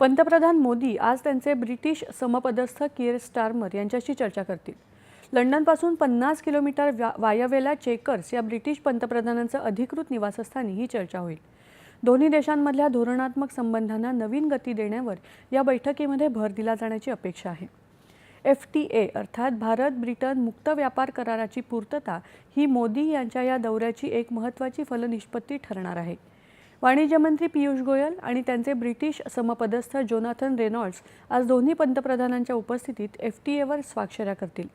पंतप्रधान मोदी आज त्यांचे ब्रिटिश समपदस्थ किअर स्टार्मर यांच्याशी चर्चा करतील. लंडनपासून पन्नास किलोमीटर व्या वायव्येला चेकर्स या ब्रिटिश पंतप्रधानांचं अधिकृत निवासस्थानी ही चर्चा होईल. दोन्ही देशांमधल्या धोरणात्मक संबंधांना नवीन गती देण्यावर या बैठकीमध्ये भर दिला जाण्याची अपेक्षा आहे. एफ टी ए अर्थात भारत ब्रिटन मुक्त व्यापार कराराची पूर्तता ही मोदी यांच्या या दौऱ्याची एक महत्त्वाची फलनिष्पत्ती ठरणार आहे. वाणिज्य मंत्री पियुष गोयल आणि त्यांचे ब्रिटिश समपदस्थ जोनाथन रेनॉल्ड्स आज दोन्ही पंतप्रधानांच्या उपस्थितीत एफ टी एवर स्वाक्षऱ्या करतील.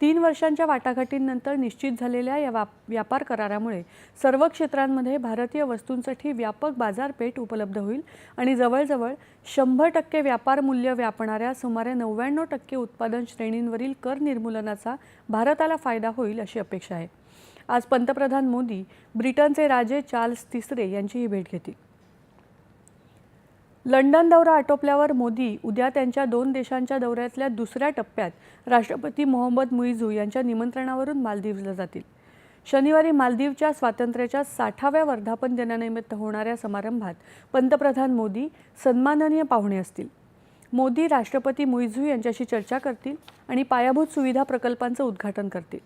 तीन वर्षांच्या वाटाघाटींनंतर निश्चित झालेल्या या व्यापार करारामुळे सर्व क्षेत्रांमध्ये भारतीय वस्तूंसाठी व्यापक बाजारपेठ उपलब्ध होईल आणि जवळजवळ शंभर टक्के व्यापार मूल्य व्यापणाऱ्या सुमारे नव्याण्णव टक्के उत्पादन श्रेणींवरील कर निर्मूलनाचा भारताला फायदा होईल अशी अपेक्षा आहे. आज पंतप्रधान मोदी ब्रिटनचे राजे चार्ल्स तिसरे यांचीही भेट घेतील. लंडन दौरा आटोपल्यावर मोदी उद्या त्यांच्या दोन देशांच्या दौऱ्यातल्या दुसऱ्या टप्प्यात राष्ट्रपती मोहम्मद मुईझू यांच्या निमंत्रणावरून मालदीवला जातील. शनिवारी मालदीवच्या स्वातंत्र्याच्या साठाव्या वर्धापन दिनानिमित्त होणाऱ्या समारंभात पंतप्रधान मोदी सन्माननीय पाहुणे असतील. मोदी राष्ट्रपती मुईझू यांच्याशी चर्चा करतील आणि पायाभूत सुविधा प्रकल्पांचं उद्घाटन करतील.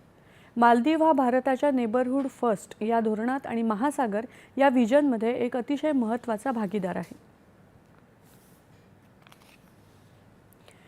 मालदीव हा भारताच्या नेबरहूड फर्स्ट या धोरणात आणि महासागर या व्हिजनमध्ये एक अतिशय महत्त्वाचा भागीदार आहे.